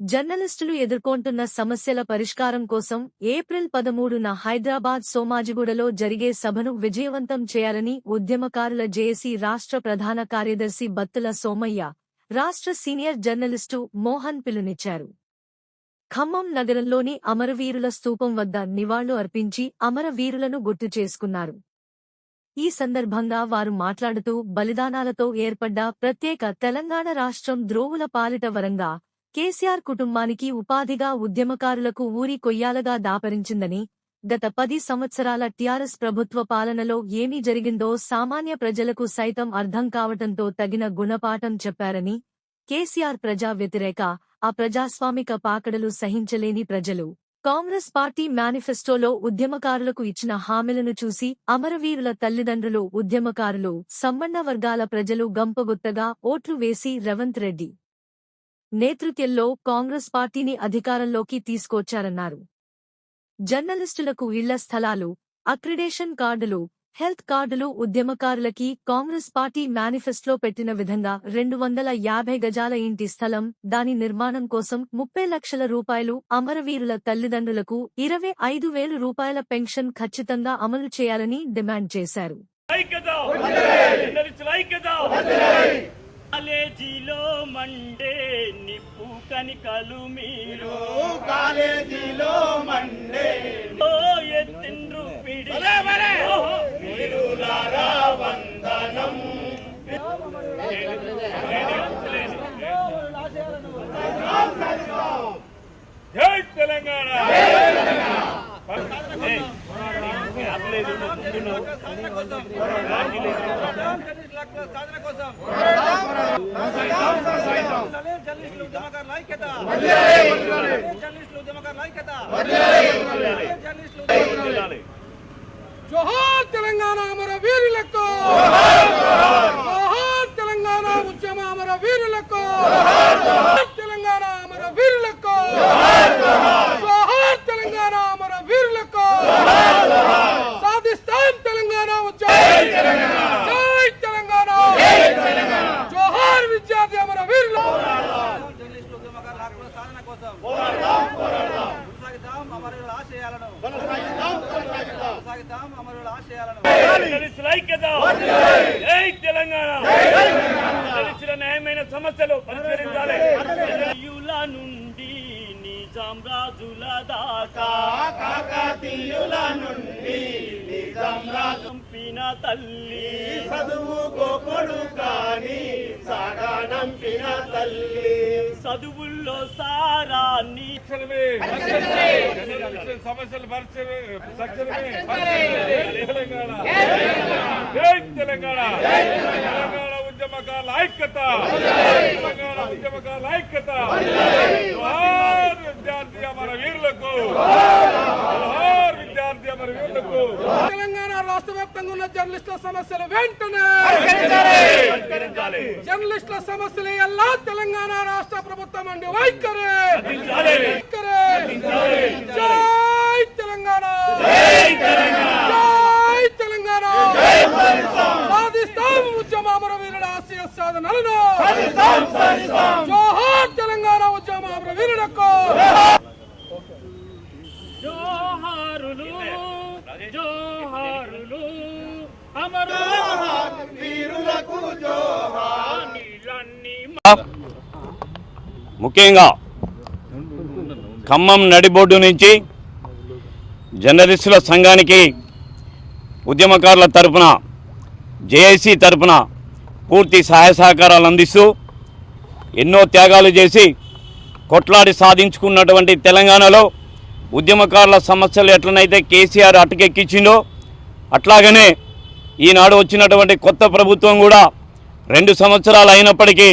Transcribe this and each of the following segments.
జర్నలిస్టులు ఎదుర్కొంటున్న సమస్యల పరిష్కారం కోసం ఏప్రిల్ పదమూడున హైదరాబాద్ సోమాజిగూడలో జరిగే సభను విజయవంతం చేయాలని ఉద్యమకారుల జేఏసీ రాష్ట్ర ప్రధాన కార్యదర్శి బత్తుల సోమయ్య రాష్ట్ర సీనియర్ జర్నలిస్టు మోహన్ పిలునిచ్చారు. ఖమ్మం నగరంలోని అమరవీరుల స్తూపం వద్ద నివాళులు అర్పించి అమరవీరులను గుర్తు చేసుకున్నారు. ఈ సందర్భంగా వారు మాట్లాడుతూ బలిదానాలతో ఏర్పడ్డ ప్రత్యేక తెలంగాణ రాష్ట్రం ద్రోవుల పాలిట వరంగా కేసీఆర్ కుటుంబానికి ఉపాధిగా ఉద్యమకారులకు ఊరి కొయ్యాలగా దాపరించిందని గత పది సంవత్సరాల టీఆర్ఎస్ ప్రభుత్వ పాలనలో ఏమి జరిగిందో సామాన్య ప్రజలకు సైతం అర్థం కావటంతో తగిన గుణపాఠం చెప్పారని కేసీఆర్ ప్రజా వ్యతిరేక ఆ ప్రజాస్వామిక పాకడలు సహించలేని ప్రజలు. కాంగ్రెస్ పార్టీ మేనిఫెస్టోలో ఉద్యమకారులకు ఇచ్చిన హామీలను చూసి అమరవీరుల తల్లిదండ్రులు ఉద్యమకారులు సంబంధ వర్గాల ప్రజలు గంపగుత్తగా ఓట్లు వేసి రేవంత్ రెడ్డి నేతృత్వంలో కాంగ్రెస్ పార్టీని అధికారంలోకి తీసుకొచ్చారన్నారు. జర్నలిస్టులకు ఇళ్ళ స్థలాలు అక్రిడేషన్ కార్డులు హెల్త్ కార్డులు ఉద్యమకారులకి కాంగ్రెస్ పార్టీ మేనిఫెస్టోలో పెట్టిన విధంగా రెండు వందల యాభై గజాల ఇంటి స్థలం దాని నిర్మాణం కోసం ముప్పై లక్షల రూపాయలు అమరవీరుల తల్లిదండ్రులకు ఇరవై ఐదు వేలు రూపాయల పెన్షన్ ఖచ్చితంగా అమలు చేయాలని డిమాండ్ చేశారు. కాలేజీలో మండే నిప్పు కనికలు మీరు. కాలేజీలో మండే ఓ ఎత్తిండ్రు పిడి. వీరులారా వందనం. జై తెలంగాణ. ఏయ్, గ్యాప్ లేదు, ముందున్నావు. రాజీ లేదు. వెళ్ళాలి. జోహార్ తెలంగాణ అమర వీరులకు జోహార్ తెలంగాణ ఉద్యమ అమర వీరులకు జోహార్ తెలంగాణ అమర వీరులకు జోహార్ తెలంగాణ అమర వీరులకు సాధిస్తాం తెలంగాణ ఉద్యమం జై తెలంగాణ జోహార్ విద్యార్థి అమర వీరులకు జర్నలిస్టుల ఐక్యత జై తెలంగాణ! న్యాయమైన సమస్యలు పరిష్కరించాలి? యుల నుండి నిజాం రాజుల దాకా నుండి తల్లి చదువుకోకొడు కాని సాగా నంపిన తల్లి చదువుల్లో సారాన్ని సమస్యలు తెలంగాణ జై తెలంగాణ తెలంగాణ ఉద్యమకాల ఐక్యత తెలంగాణ ఉద్యమకాల ఐక్యత విద్యార్థి అమర వీరులకు తెలంగాణ రాష్ట్ర వ్యాప్తంగా ఉన్న జర్నలిస్టుల సమస్యలు వెంటనే జర్నలిస్టుల సమస్యలు ఎలా తెలంగాణ రాష్ట్ర ప్రభుత్వం అండి? వైఖరి. జై తెలంగాణ. జై తెలంగాణ. సాధిస్తాం ఉద్యమ అమర వీరుల ఆశయ సాధనలను జోహార్ తెలంగాణ ఉద్యమ అమర వీరులకు జోహారులు జోహారులు అమరు వీరులకు ముఖ్యంగా ఖమ్మం నడిబొడ్డు నుంచి జర్నలిస్టుల సంఘానికి ఉద్యమకారుల తరపున జేఏసీ తరపున పూర్తి సహాయ సహకారాలు అందిస్తూ ఎన్నో త్యాగాలు చేసి కొట్లాడి సాధించుకున్నటువంటి తెలంగాణలో ఉద్యమకారుల సమస్యలు ఎట్లనైతే కేసీఆర్ అటుకెక్కించిందో అట్లాగనే ఈనాడు వచ్చినటువంటి కొత్త ప్రభుత్వం కూడా రెండు సంవత్సరాలు అయినప్పటికీ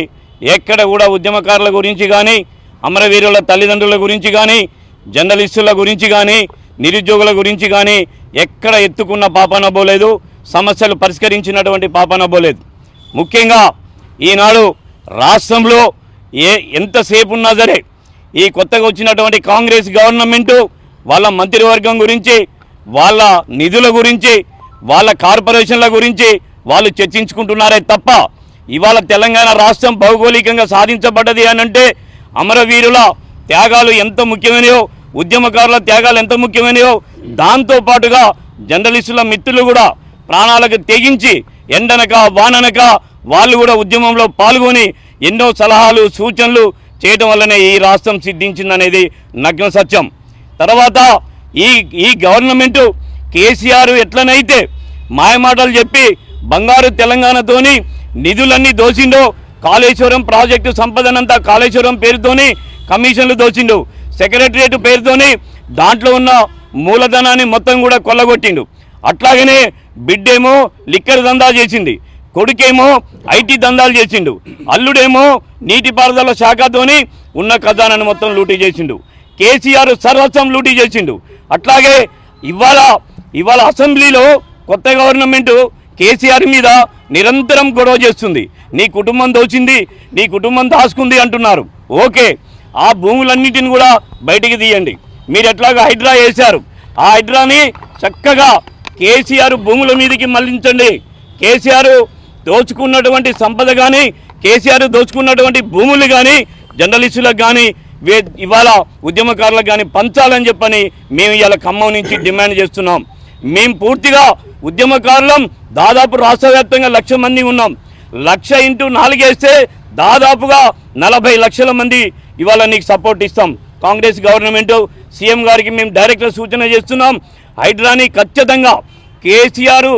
ఎక్కడ కూడా ఉద్యమకారుల గురించి కానీ అమరవీరుల తల్లిదండ్రుల గురించి కానీ జర్నలిస్టుల గురించి కానీ నిరుద్యోగుల గురించి కానీ ఎక్కడ ఎత్తుకున్న పాపనబోలేదు సమస్యలు పరిష్కరించినటువంటి పాపనబోలేదు ముఖ్యంగా ఈనాడు రాష్ట్రంలో ఏ ఎంతసేపు ఉన్నా సరే ఈ కొత్తగా వచ్చినటువంటి కాంగ్రెస్ గవర్నమెంటు వాళ్ళ మంత్రివర్గం గురించి వాళ్ళ నిధుల గురించి వాళ్ళ కార్పొరేషన్ల గురించి వాళ్ళు చర్చించుకుంటున్నారే తప్ప ఇవాళ తెలంగాణ రాష్ట్రం భౌగోళికంగా సాధించబడ్డది అని అంటే అమరవీరుల త్యాగాలు ఎంత ముఖ్యమైనయో ఉద్యమకారుల త్యాగాలు ఎంత ముఖ్యమైనయో దాంతో పాటుగా జర్నలిస్టుల మిత్రులు కూడా ప్రాణాలకు తెగించి ఎండనక వాననక వాళ్ళు కూడా ఉద్యమంలో పాల్గొని ఎన్నో సలహాలు సూచనలు చేయటం వల్లనే ఈ రాష్ట్రం సిద్ధించిందనేది నగ్న సత్యం. తర్వాత ఈ ఈ గవర్నమెంటు కేసీఆర్ ఎట్లనైతే మాయమాటలు చెప్పి బంగారు తెలంగాణతోని నిధులన్నీ దోచిండో కాళేశ్వరం ప్రాజెక్టు సంపదనంతా కాళేశ్వరం పేరుతోని కమిషన్లు దోచిండు. సెక్రటరియట్ పేరుతోని దాంట్లో ఉన్న మూలధనాన్ని మొత్తం కూడా కొల్లగొట్టిండు. అట్లాగనే బిడ్డేమో లిక్కర్ దందా చేసింది. కొడుకేమో ఐటీ దందాలు చేసిండు. అల్లుడేమో నీటిపారుదల శాఖతోని ఉన్న ఖజానాన్ని మొత్తం లూటీ చేసిండు. కేసీఆర్ సర్వస్వం లూటీ చేసిండు. అట్లాగే ఇవాళ ఇవాళ అసెంబ్లీలో కొత్త గవర్నమెంట్ కేసీఆర్ మీద నిరంతరం గొడవ చేస్తుంది. నీ కుటుంబం దోచింది నీ కుటుంబం దాచుకుంది అంటున్నారు. ఓకే ఆ భూములన్నిటిని కూడా బయటికి తీయండి. మీరు ఎట్లాగా హైడ్రా వేశారు? ఆ హైడ్రాని చక్కగా కేసీఆర్ భూముల మీదకి మళ్ళించండి. కేసీఆర్ దోచుకున్నటువంటి సంపద కానీ కేసీఆర్ దోచుకున్నటువంటి భూములు కానీ జర్నలిస్టులకు కానీ వే ఇవాళ ఉద్యమకారులకు కానీ పంచాలని చెప్పని మేము ఇవాళ ఖమ్మం నుంచి డిమాండ్ చేస్తున్నాం. మేము పూర్తిగా ఉద్యమకారులం దాదాపు రాష్ట్ర వ్యాప్తంగా లక్ష మంది ఉన్నాం. లక్ష ఇంటూ నాలుగేస్తే దాదాపుగా నలభై లక్షల మంది ఇవాళ నీకు సపోర్ట్ ఇస్తాం. కాంగ్రెస్ గవర్నమెంట్ సీఎం గారికి మేము డైరెక్ట్గా సూచన చేస్తున్నాం. హైడ్రాని ఖచ్చితంగా కేసీఆర్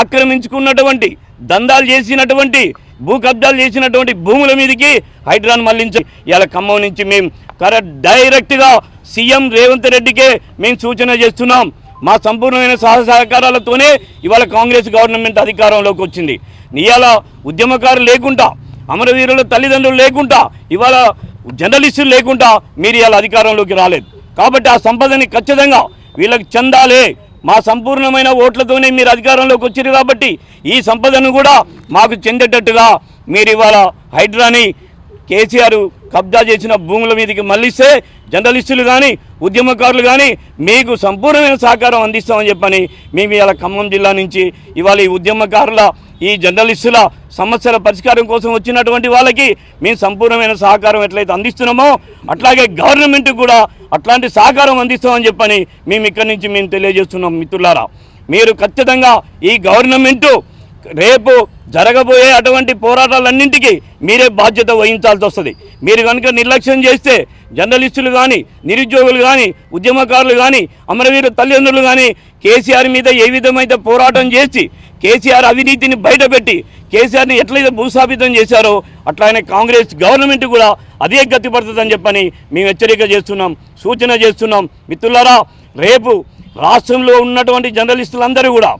ఆక్రమించుకున్నటువంటి దందాలు చేసినటువంటి భూ కబ్జాలు చేసినటువంటి భూముల మీదకి హైడ్రాన్ మళ్ళించి ఇవాళ ఖమ్మం నుంచి మేము కరెక్ట్ డైరెక్ట్గా సీఎం రేవంత్ రెడ్డికే మేము సూచన చేస్తున్నాం. మా సంపూర్ణమైన సహ సహకారాలతోనే ఇవాళ కాంగ్రెస్ గవర్నమెంట్ అధికారంలోకి వచ్చింది. ఇవాళ ఉద్యమకారులు లేకుండా అమరవీరుల తల్లిదండ్రులు లేకుండా ఇవాళ జర్నలిస్టులు లేకుండా మీరు ఇవాళ అధికారంలోకి రాలేదు. కాబట్టి ఆ సంపదని ఖచ్చితంగా వీళ్ళకి చెందాలే. మా సంపూర్ణమైన ఓట్లతోనే మీరు అధికారంలోకి వచ్చారు కాబట్టి ఈ సంపదను కూడా మాకు చెందేటట్టుగా మీరు ఇవాళ హైడ్రాని కేసీఆర్ కబ్జా చేసిన భూముల మీదకి మళ్ళిస్తే జర్నలిస్టులు కానీ ఉద్యమకారులు కానీ మీకు సంపూర్ణమైన సహకారం అందిస్తామని చెప్పని మేము ఇవాళ ఖమ్మం జిల్లా నుంచి ఇవాళ ఈ ఉద్యమకారుల ఈ జర్నలిస్టుల సమస్యల పరిష్కారం కోసం వచ్చినటువంటి వాళ్ళకి మేము సంపూర్ణమైన సహకారం ఎట్లయితే అందిస్తున్నామో అట్లాగే గవర్నమెంట్ కూడా అట్లాంటి సహకారం అందిస్తామని చెప్పని మేము ఇక్కడి నుంచి మేము తెలియజేస్తున్నాం మిత్రులారా. మీరు ఖచ్చితంగా ఈ గవర్నమెంటు రేపు జరగబోయే అటువంటి పోరాటాలన్నింటికీ మీరే బాధ్యత వహించాల్సి వస్తుంది. మీరు కనుక నిర్లక్ష్యం చేస్తే జర్నలిస్టులు కానీ నిరుద్యోగులు కానీ ఉద్యమకారులు కానీ అమరవీరు తల్లిదండ్రులు కానీ కేసీఆర్ మీద ఏ విధమైతే పోరాటం చేసి కేసీఆర్ అవినీతిని బయటపెట్టి కేసీఆర్ని ఎట్లయితే భూస్థాపితం చేశారో అట్లానే కాంగ్రెస్ గవర్నమెంట్ కూడా అదే గతి పడుతుందని చెప్పని మేము హెచ్చరిక చేస్తున్నాం సూచన చేస్తున్నాం. మిత్రులారా రేపు రాష్ట్రంలో ఉన్నటువంటి జర్నలిస్టులందరూ కూడా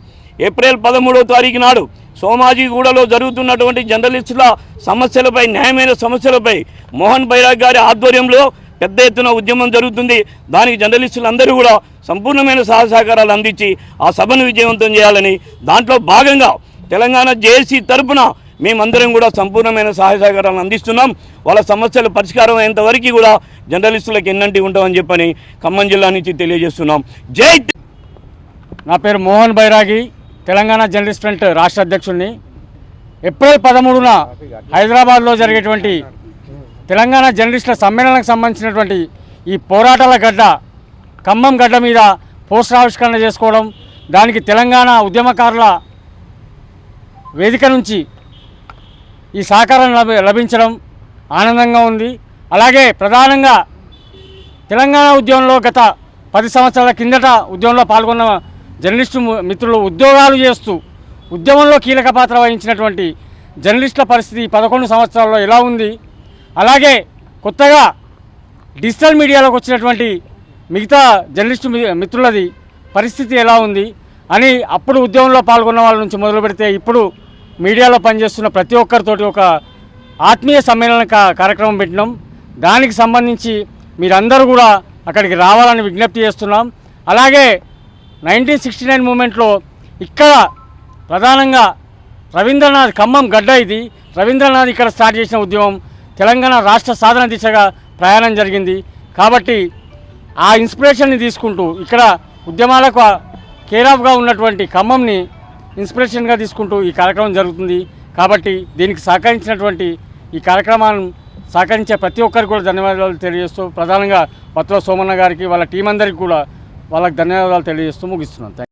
ఏప్రిల్ పదమూడవ తారీఖు నాడు సోమాజిగూడలో జరుగుతున్నటువంటి జర్నలిస్టుల సమస్యలపై న్యాయమైన సమస్యలపై మోహన్ బైరాగ్ గారి ఆధ్వర్యంలో పెద్ద ఎత్తున ఉద్యమం జరుగుతుంది. దానికి జర్నలిస్టులందరూ కూడా సంపూర్ణమైన సహ సహకారాలు అందించి ఆ సభను విజయవంతం చేయాలని దాంట్లో భాగంగా తెలంగాణ జేఏసీ తరపున మేమందరం కూడా సంపూర్ణమైన సహాయ సహకారాలు అందిస్తున్నాం. వాళ్ళ సమస్యల పరిష్కారం అయ్యేంత వరకు కూడా జర్నలిస్టులకు ఎన్నంటి ఉంటామని చెప్పని ఖమ్మం జిల్లా నుంచి తెలియజేస్తున్నాం. జై నా పేరు మోహన్ బైరాగి తెలంగాణ జర్నలిస్ట్ ఫ్రంట్ రాష్ట్ర అధ్యక్షుడిని. ఏప్రిల్ పదమూడున హైదరాబాద్లో జరిగేటువంటి తెలంగాణ జర్నలిస్టుల సమ్మేళనకు సంబంధించినటువంటి ఈ పోరాటాల గడ్డ ఖమ్మం గడ్డ మీద పోస్టర్ ఆవిష్కరణ చేసుకోవడం దానికి తెలంగాణ ఉద్యమకారుల వేదిక నుంచి ఈ సహకారం లభి లభించడం ఆనందంగా ఉంది. అలాగే ప్రధానంగా తెలంగాణ ఉద్యమంలో గత పది సంవత్సరాల కిందట ఉద్యమంలో పాల్గొన్న జర్నలిస్టు మిత్రులు ఉద్యోగాలు చేస్తూ ఉద్యమంలో కీలక పాత్ర వహించినటువంటి జర్నలిస్టుల పరిస్థితి ఈ పదకొండు సంవత్సరాల్లో ఎలా ఉంది? అలాగే కొత్తగా డిజిటల్ మీడియాలోకి వచ్చినటువంటి మిగతా జర్నలిస్టు మి- మిత్రులది పరిస్థితి ఎలా ఉంది అని అప్పుడు ఉద్యమంలో పాల్గొన్న వాళ్ళ నుంచి మొదలు పెడితే ఇప్పుడు మీడియాలో పనిచేస్తున్న ప్రతి ఒక్కరితోటి ఒక ఆత్మీయ సమ్మేళన కార్యక్రమం పెట్టినాం. దానికి సంబంధించి మీరందరూ కూడా అక్కడికి రావాలని విజ్ఞప్తి చేస్తున్నాం. అలాగే నైన్టీన్ సిక్స్టీ నైన్ మూమెంట్లో ఇక్కడ ప్రధానంగా రవీంద్రనాథ్ ఖమ్మం గడ్డ ఇది. రవీంద్రనాథ్ ఇక్కడ స్టార్ట్ చేసిన ఉద్యమం తెలంగాణ రాష్ట్ర సాధన దిశగా ప్రయాణం జరిగింది. కాబట్టి ఆ ఇన్స్పిరేషన్ని తీసుకుంటూ ఇక్కడ ఉద్యమాలకు కేరాఫ్గా ఉన్నటువంటి ఖమ్మంని ఇన్స్పిరేషన్గా తీసుకుంటూ ఈ కార్యక్రమం జరుగుతుంది. కాబట్టి దీనికి సహకరించినటువంటి ఈ కార్యక్రమాన్ని సహకరించే ప్రతి ఒక్కరికి కూడా ధన్యవాదాలు తెలియజేస్తూ ప్రధానంగా పత్ర సోమన్న గారికి వాళ్ళ టీం అందరికీ కూడా వాళ్ళకి ధన్యవాదాలు తెలియజేస్తూ ముగిస్తున్నాను.